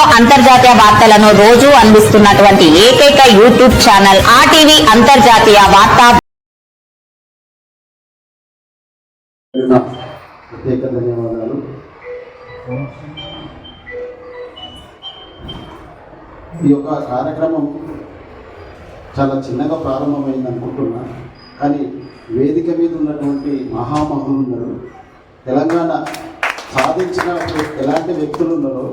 జిల్లాలో అంతర్జాతీయ వార్తలను రోజు అందిస్తున్నటువంటి ఏకైక యూట్యూబ్ ఛానల్ ఆర్టీవీ అంతర్జాతీయ వార్తా. ప్రత్యేక ధన్యవాదాలు. ఈ యొక్క కార్యక్రమం చాలా చిన్నగా ప్రారంభమైంది అనుకుంటున్నా కానీ వేదిక మీద ఉన్నటువంటి మహామహులు ఉన్నారు. తెలంగాణ సాధించిన ఎలాంటి వ్యక్తులు ఉన్నారో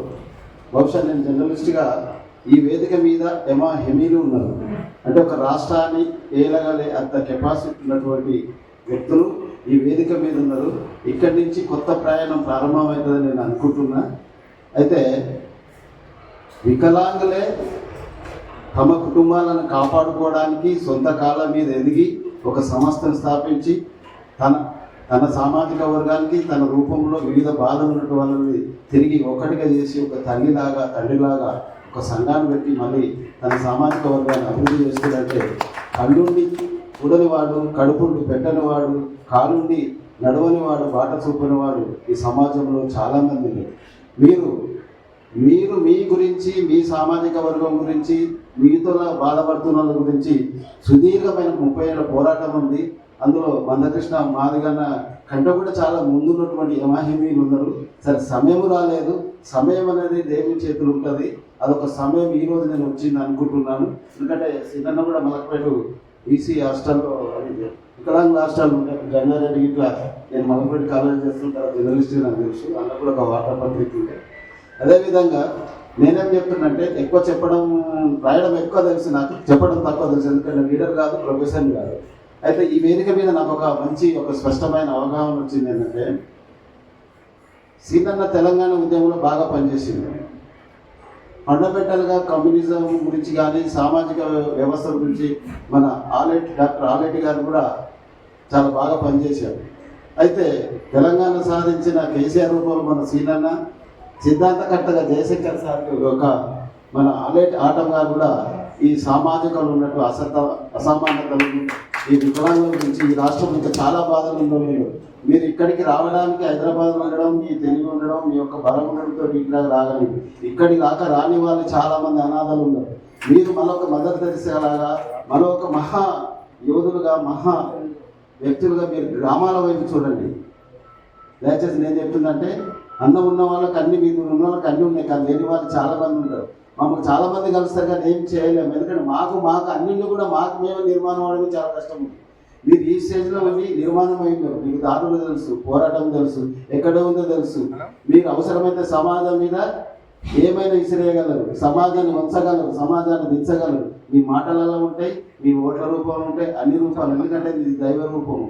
బహుశా నేను జర్నలిస్ట్గా ఈ వేదిక మీద ఎమా హెమీలు ఉన్నారు. అంటే ఒక రాష్ట్రాన్ని ఏలగలే అంత కెపాసిటీ ఉన్నటువంటి వ్యక్తులు ఈ వేదిక మీద ఉన్నారు. ఇక్కడి నుంచి కొత్త ప్రయాణం ప్రారంభమవుతుందని నేను అనుకుంటున్నా. అయితే వికలాంగులే తమ కుటుంబాలను కాపాడుకోవడానికి సొంత కాళ్ళ మీద ఎదిగి ఒక సంస్థను స్థాపించి తన తన సామాజిక వర్గానికి తన రూపంలో వివిధ బాధలు ఉన్నటువంటి వాళ్ళని తిరిగి ఒక్కటిగా చేసి ఒక తల్లిలాగా తండ్రిలాగా ఒక సంఘాన్ని పెట్టి మళ్ళీ తన సామాజిక వర్గాన్ని అభివృద్ధి చేస్తుందంటే కళ్ళుండి చూడనివాడు కడుపుండి పెట్టనివాడు కాలుండి నడవనివాడు బాట చూపనివాడు ఈ సమాజంలో చాలామంది ఉన్నారు మీరు మీరు మీ గురించి మీ సామాజిక వర్గం గురించి మీతో బాధపడుతున్న గురించి సుదీర్ఘమైన ముప్పై ఏళ్ళ పోరాటం ఉంది. అందులో మందకృష్ణ మాదిగన్న కంటే కూడా చాలా ముందున్నటువంటి యమాహిమీలు ఉన్నారు. సరే సమయం రాలేదు. సమయం అనేది దేవుని చేతులు ఉంటుంది. అదొక సమయం ఈ రోజు నేను వచ్చింది అనుకుంటున్నాను. ఎందుకంటే సిద్ధన్న కూడా మలకపేట ఈసీ హాస్టల్లో వికలాంగ్ హాస్టల్ ఉండే గంగారెడ్డి ఇట్లా నేను మలకపేట కాలేజ్ చేస్తుంటాను జర్నలిస్ట్ నాకు తెలుసు. అందులో కూడా ఒక వార్తాపత్రిక ఉండే. అదేవిధంగా నేనేం చెప్తున్నంటే ఎక్కువ చెప్పడం రాయడం ఎక్కువ తెలుసు నాకు. చెప్పడం తక్కువ తెలుసు. ఎందుకంటే లీడర్ కాదు ప్రొఫెసర్ కాదు. అయితే ఈ వేదిక మీద నాకు ఒక మంచి ఒక స్పష్టమైన అవగాహన వచ్చింది ఏంటంటే సీతన్న తెలంగాణ ఉద్యమంలో బాగా పనిచేసింది ఫండమెంటల్గా కమ్యూనిజం గురించి కానీ సామాజిక వ్యవస్థ గురించి మన ఆలెట్ డాక్టర్ ఆలెట్ గారు కూడా చాలా బాగా పనిచేశారు. అయితే తెలంగాణ సాధించిన కేసీఆర్ రూపంలో మన సీనన్న సిద్ధాంతకర్తగా జయశంకర్ సార్ ఒక మన ఆలేటి ఆటం గారు కూడా ఈ సామాజికంలో ఉన్నట్టు అసత అసమానతలు ఈ వికలాంగుల గురించి ఈ రాష్ట్రం ఇంకా చాలా బాధలు ఉందో మీరు. మీరు ఇక్కడికి రావడానికి హైదరాబాద్ ఉండడం మీ తెలివి ఉండడం మీ యొక్క బలం ఉండడంతో ఇక్కడ రాగలి. ఇక్కడికి రాక రాని వాళ్ళు చాలా మంది అనాథలు ఉన్నారు. మీరు మరొక మదర్ తెరిసేలాగా మరొక మహా యోధులుగా మహా వ్యక్తులుగా మీరు గ్రామాల వైపు చూడండి. దయచేసి నేను చెప్తుందంటే అన్నం ఉన్న వాళ్ళకి అన్ని మీద ఉన్న వాళ్ళకి అన్ని ఉన్నాయి కానీ లేని వాళ్ళు చాలా మంది ఉంటారు మమ్మల్ని చాలా మంది కలుస్తారు కానీ ఏం చేయలేము. ఎందుకంటే మాకు మాకు అన్నింటినీ కూడా మాకు మేము నిర్మాణం అవడమే చాలా కష్టం ఉంది. మీరు ఈ స్టేజ్లో ఉండి నిర్మాణం అయిందారు మీకు దారులు తెలుసు పోరాటం తెలుసు ఎక్కడ ఉందో తెలుసు. మీకు అవసరమైతే సమాజం మీద ఏమైనా విసిరేయగలరు సమాజాన్ని ఉంచగలరు సమాజాన్ని దించగలరు. మీ మాటలలో ఉంటాయి మీ ఓట్ల రూపంలో ఉంటాయి అన్ని రూపాలు. ఎందుకంటే ఇది దైవ రూపము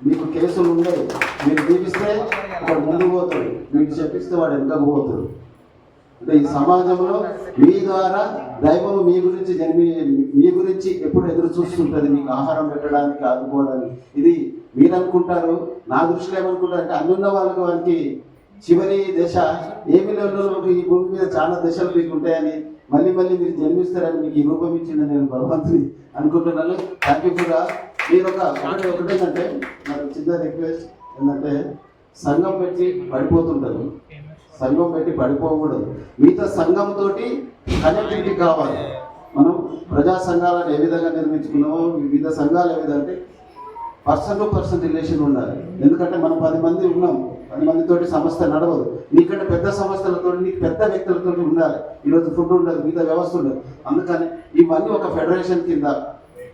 మీకు కేసులు ఉండవు. మీరు దీపిస్తే వాడు ముందుకు పోతాడు. మీకు చెప్పిస్తే వాడు వెనకకు పోతాడు. అంటే ఈ సమాజంలో మీ ద్వారా దైవం మీ గురించి జన్మి మీ గురించి ఎప్పుడు ఎదురు చూస్తుంటుంది మీకు ఆహారం పెట్టడానికి ఆదుకోవడానికి. ఇది మీరు అనుకుంటారు నా దృష్టిలో ఏమనుకుంటారు అంటే అన్నున్న వాళ్ళకి వారికి చివరి దశ ఏమి లేని ఈ భూమి మీద చాలా దశలు మీకు ఉంటాయని మళ్ళీ మళ్ళీ మీరు జన్మిస్తారని మీకు ఈ రూపం ఇచ్చింది నేను భగవంతుని అనుకుంటున్నాను. దానికి కూడా. మీరు ఒక ఒకటి ఒకటేంటంటే నాకు చిన్న రిక్వెస్ట్ ఏంటంటే సంఘం పెట్టి పడిపోతుంటారు సంఘం పెట్టి పడిపోకూడదు. మిగతా సంఘంతో కనెక్టివిటీ కావాలి. మనం ప్రజా సంఘాలను ఏ విధంగా నిర్మించుకున్నామో వివిధ సంఘాలు ఏ విధంగా అంటే పర్సన్ టు పర్సన్ రిలేషన్ ఉండాలి. ఎందుకంటే మనం పది మంది ఉన్నాం. పది మందితోటి సంస్థ నడవదు. నీకంటే పెద్ద సంస్థలతో నీకు పెద్ద వ్యక్తులతో ఉండాలి. ఈరోజు ఫుడ్ ఉండదు మిగతా వ్యవస్థ ఉండదు. అందుకని ఇవన్నీ ఒక ఫెడరేషన్ కింద.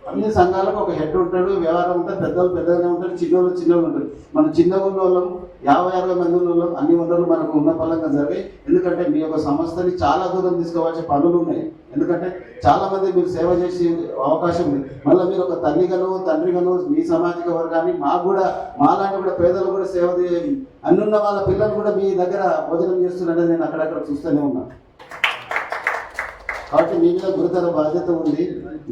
అన్ని సంఘాలకు ఒక హెడ్ ఉంటాడు వ్యవహారం ఉంటుంది పెద్దలు పెద్దగానే ఉంటారు చిన్నోళ్ళు చిన్నోళ్ళు ఉంటారు. మన చిన్న ఉన్న వాళ్ళం యాభై అరవై మంది ఉన్న అన్ని వనరులు మనకు ఉన్న పరంగా జరిగాయి. ఎందుకంటే మీ యొక్క సంస్థని చాలా దూరం తీసుకోవాల్సిన పనులు ఉన్నాయి. ఎందుకంటే చాలా మంది మీరు సేవ చేసే అవకాశం ఉంది. మళ్ళీ మీరు ఒక తల్లిగను తండ్రిగను మీ సామాజిక వర్గాన్ని మాకు కూడా మాలాంటి కూడా పేదలు కూడా సేవ చేయాలి అన్నున్న వాళ్ళ పిల్లలు కూడా మీ దగ్గర భోజనం చేస్తున్నారని నేను అక్కడక్కడ చూస్తూనే ఉన్నాను. కాబట్టి మీ మీద గురుతర బాధ్యత ఉంది.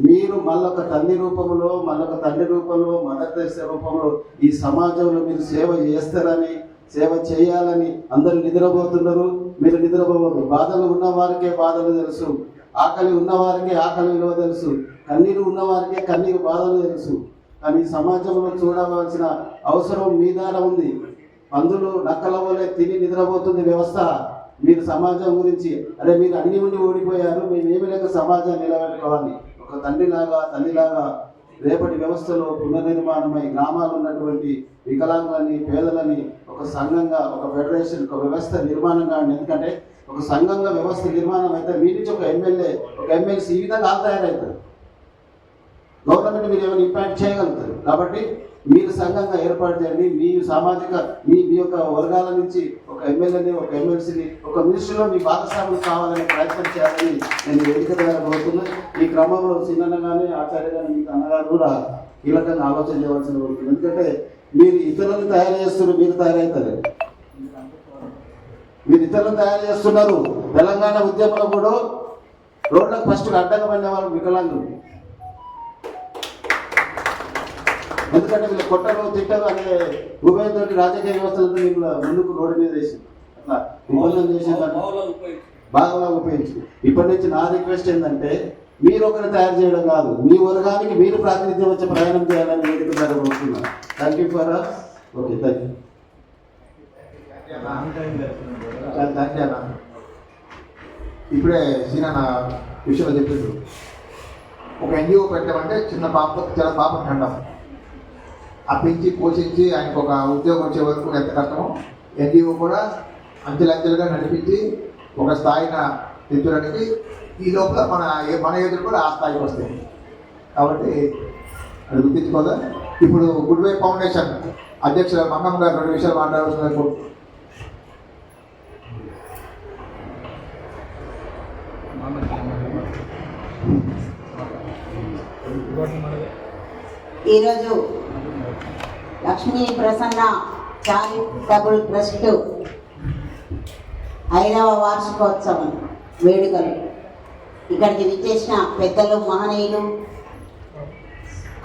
మీరు మళ్ళొక తల్లి రూపంలో మళ్ళొక తండ్రి రూపంలో మదర్ తెరిసే రూపంలో ఈ సమాజంలో మీరు సేవ చేస్తారని సేవ చేయాలని అందరూ నిద్రపోతున్నారు మీరు నిద్రపోవద్దు. బాధలు ఉన్న వారికే బాధలు తెలుసు. ఆకలి ఉన్న వారికే ఆకలి విలువ తెలుసు. కన్నీరు ఉన్న వారికే కన్నీరు బాధలు తెలుసు. కానీ సమాజంలో చూడవలసిన అవసరం మీ ద్వారా ఉంది. పందులు నక్కల వల్లే తిని నిద్రపోతుంది వ్యవస్థ. మీరు సమాజం గురించి అరే మీరు అన్ని ఉండి ఓడిపోయారు. మేము ఏమి లేక సమాజాన్ని నిలబెట్టుకోవాలి. ఒక తండ్రిలాగా తల్లిలాగా రేపటి వ్యవస్థలో పునర్నిర్మాణమై గ్రామాలు ఉన్నటువంటి వికలాంగులని పేదలని ఒక సంఘంగా ఒక ఫెడరేషన్ ఒక వ్యవస్థ నిర్మాణం కాండి. ఎందుకంటే ఒక సంఘంగా వ్యవస్థ నిర్మాణం అయితే మీ నుంచి ఒక ఎమ్మెల్యే ఒక ఎమ్మెల్సీ ఈ విధంగా ఆల్ తయారవుతారు గవర్నమెంట్ మీరు ఏమైనా ఇంపాక్ట్ చేయగలుగుతారు. కాబట్టి మీరు సంఘంగా ఏర్పాటు చేయండి. మీ సామాజిక మీ మీ యొక్క వర్గాల నుంచి ఒక ఎమ్మెల్యేని ఒక ఎమ్మెల్సీని ఒక మినిస్టర్లో మీ భాగస్వాములు కావాలని ప్రయత్నం చేయాలని నేను వేదిక ద్వారా కోరుతున్నాను ఈ క్రమంలో చిన్న కానీ ఆచార్య కానీ మీకు అన్నగారు కూడా కీలకంగా ఆలోచన చేయవలసిన కోరుతుంది ఎందుకంటే మీరు ఇతరులను తయారు చేస్తున్నారు మీరు తయారవుతారు. మీరు ఇతరులను తయారు చేస్తున్నారు. తెలంగాణ ఉద్యమంలో కూడా రోడ్లకు ఫస్ట్ అడ్డంగా పడిన వాళ్ళు వికలాంగులు. ఎందుకంటే వీళ్ళు కొట్టరు తిట్టరు అనే ఉభయంతో రాజకీయ వ్యవస్థలతో వీళ్ళు ముందుకు రోడ్డు మీద వేసి అట్లా విమోచన చేసేదాన్ని బాగా ఉపయోగించు ఇప్పటి నుంచి నా రిక్వెస్ట్ ఏంటంటే మీరు ఒకరిని తయారు చేయడం కాదు మీ వర్గానికి మీరు ప్రాతినిధ్యం వచ్చే ప్రయాణం చేయాలని వేదిక ద్వారా thank you for okay thank you thank you అన్న. ఇప్పుడే సీనా నా విషయంలో చెప్పిండు. ఒక ఎన్జిఓ పెట్టామంటే చిన్న పాప చిన్న పాప కండం. ఆ పెంచి పోషించి ఆయనకు ఒక ఉద్యోగం వచ్చే వరకు ఎంత కష్టమో ఎన్జిఓ కూడా అంచెలంచెలుగా నడిపించి ఒక స్థాయిన తెచ్చడానికి ఈ లోపల మన మన ఎదురు కూడా ఆ స్థాయికి వస్తాయి. కాబట్టి అది గుర్తించుకోదా ఇప్పుడు గుడ్ వే ఫౌండేషన్ అధ్యక్షులు మంగమ్మ గారు రెండు విషయాలు మాట్లాడాల్సిందని కోరుతున్నాను. ఈరోజు లక్ష్మీ ప్రసన్న చారిటబుల్ ట్రస్ట్ ఐదవ వార్షికోత్సవం వేడుకలు. ఇక్కడికి విచ్చేసిన పెద్దలు మహనీయులు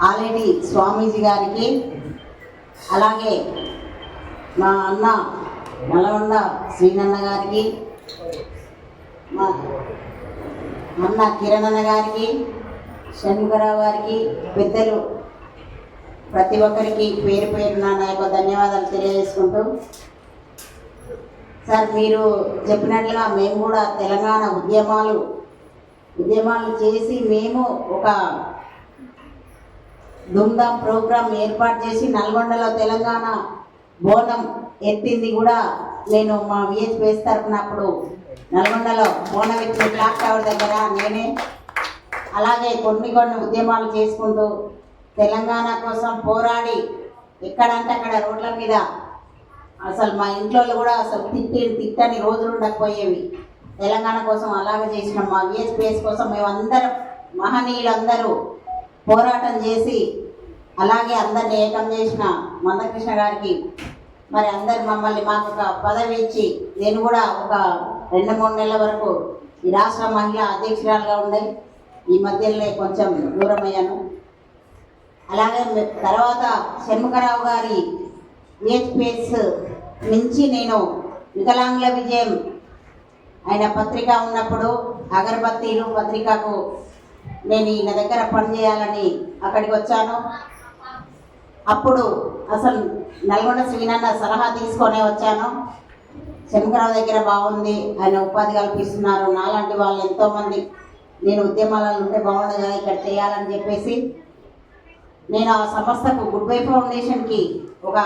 ఆల్రెడీ స్వామీజీ గారికి అలాగే మా అన్న నల్గొండ శ్రీనన్న గారికి మా అన్న కిరణన్న గారికి షణ్ముఖరావు గారికి పెద్దలు ప్రతి ఒక్కరికి పేరు పేరున నా యొక్క ధన్యవాదాలు తెలియజేసుకుంటూ సార్ మీరు చెప్పినట్లుగా మేము కూడా తెలంగాణ ఉద్యమాలు ఉద్యమాలు చేసి మేము ఒక ధూమ్ధామ్ ప్రోగ్రాం ఏర్పాటు చేసి నల్గొండలో తెలంగాణ బోనం ఎత్తింది కూడా నేను మా విహెచ్పిఎస్ తరఫున అప్పుడు నల్గొండలో బోనం ఎత్తిన క్లాక్ టవర్ దగ్గర నేనే. అలాగే కొన్ని కొన్ని ఉద్యమాలు చేసుకుంటూ తెలంగాణ కోసం పోరాడి ఎక్కడంటే అక్కడ రోడ్ల మీద అసలు మా ఇంట్లో కూడా అసలు తిట్టి తిట్టని రోజులు ఉండకపోయేవి. తెలంగాణ కోసం అలాగే చేసినాం. మా విఎస్పిఎస్ కోసం మేమందరం మహనీయులందరూ పోరాటం చేసి అలాగే అందరిని ఏకం చేసిన మందకృష్ణ గారికి మరి అందరు మమ్మల్ని మాకు ఒక పదవి ఇచ్చి నేను కూడా ఒక రెండు మూడు నెలల వరకు ఈ రాష్ట్ర మహిళా అధ్యక్షురాలుగా ఉండే ఈ మధ్యలో కొంచెం దూరమయ్యాను. అలాగే తర్వాత షణ్ముఖరావు గారి విహెచ్పిఎస్ నుంచి నేను వికలాంగుల విజయం. ఆయన పత్రిక ఉన్నప్పుడు అగరబత్తీలు పత్రికకు నేను ఈయన దగ్గర పనిచేయాలని అక్కడికి వచ్చాను. అప్పుడు అసలు నల్గొండ శ్రీనన్న సలహా తీసుకొనే వచ్చాను. శంకరావు దగ్గర బాగుంది ఆయన ఉపాధి కల్పిస్తున్నారు. నాలాంటి వాళ్ళు ఎంతోమంది. నేను ఉద్యమాలలో ఉంటే బాగుంది కదా ఇక్కడ చేయాలని చెప్పేసి నేను ఆ సంస్థకు గుడ్ వై ఫౌండేషన్కి ఒక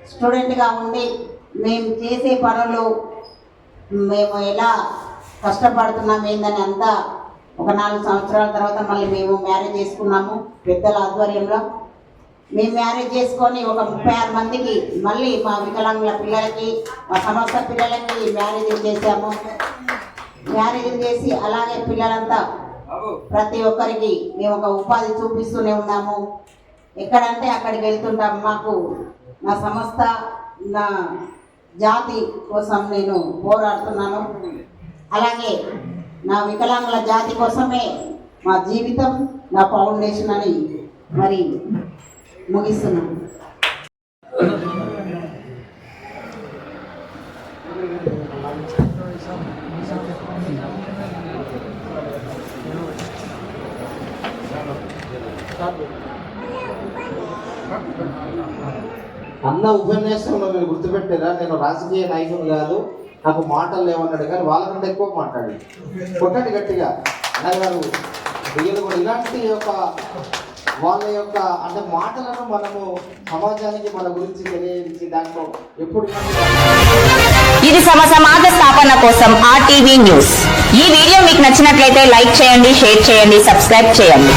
స్టూడెంట్గా ఉండి మేము చేసే పనులు మేము ఎలా కష్టపడుతున్నాం ఏందని అంతా ఒక నాలుగు సంవత్సరాల తర్వాత మళ్ళీ మేము మ్యారేజ్ చేసుకున్నాము పెద్దల ఆధ్వర్యంలో. మేము మ్యారేజ్ చేసుకొని ఒక ముప్పై ఆరు మందికి మళ్ళీ మా వికలాంగుల పిల్లలకి మా సంస్థ పిల్లలకి మ్యారేజ్ చేసాము మ్యారేజ్ చేసి అలాగే పిల్లలంతా ప్రతి ఒక్కరికి మేము ఒక ఉపాధి చూపిస్తూనే ఉన్నాము. ఎక్కడంటే అక్కడికి వెళ్తుంటాం. మాకు నా సంస్థ నా జాతి కోసం నేను పోరాడుతున్నాను. అలాగే నా వికలాంగుల జాతి కోసమే మా జీవితం నా ఫౌండేషన్ అని మరి ముగిస్తున్నాను. అన్న ఉపన్యాసంలో మీరు గుర్తుపెట్టారా నేను రాజకీయ నాయకులు కాదు నాకు మాటలు లేవన్నాడు కానీ వాళ్ళకంటే ఎక్కువ మాట్లాడి కొట్టండి గట్టిగా. అన్నగారు వీళ్ళు కూడా ఇలాంటి యొక్క వాళ్ళ యొక్క అంటే మాటలను మనము సమాజానికి మన గురించి తెలియజేసి దాంట్లో ఎప్పుడు ఇది సమ సమాజ స్థాపన కోసం ఆర్టీవీ న్యూస్. ఈ వీడియో మీకు నచ్చినట్లయితే లైక్ చేయండి షేర్ చేయండి సబ్స్క్రైబ్ చేయండి.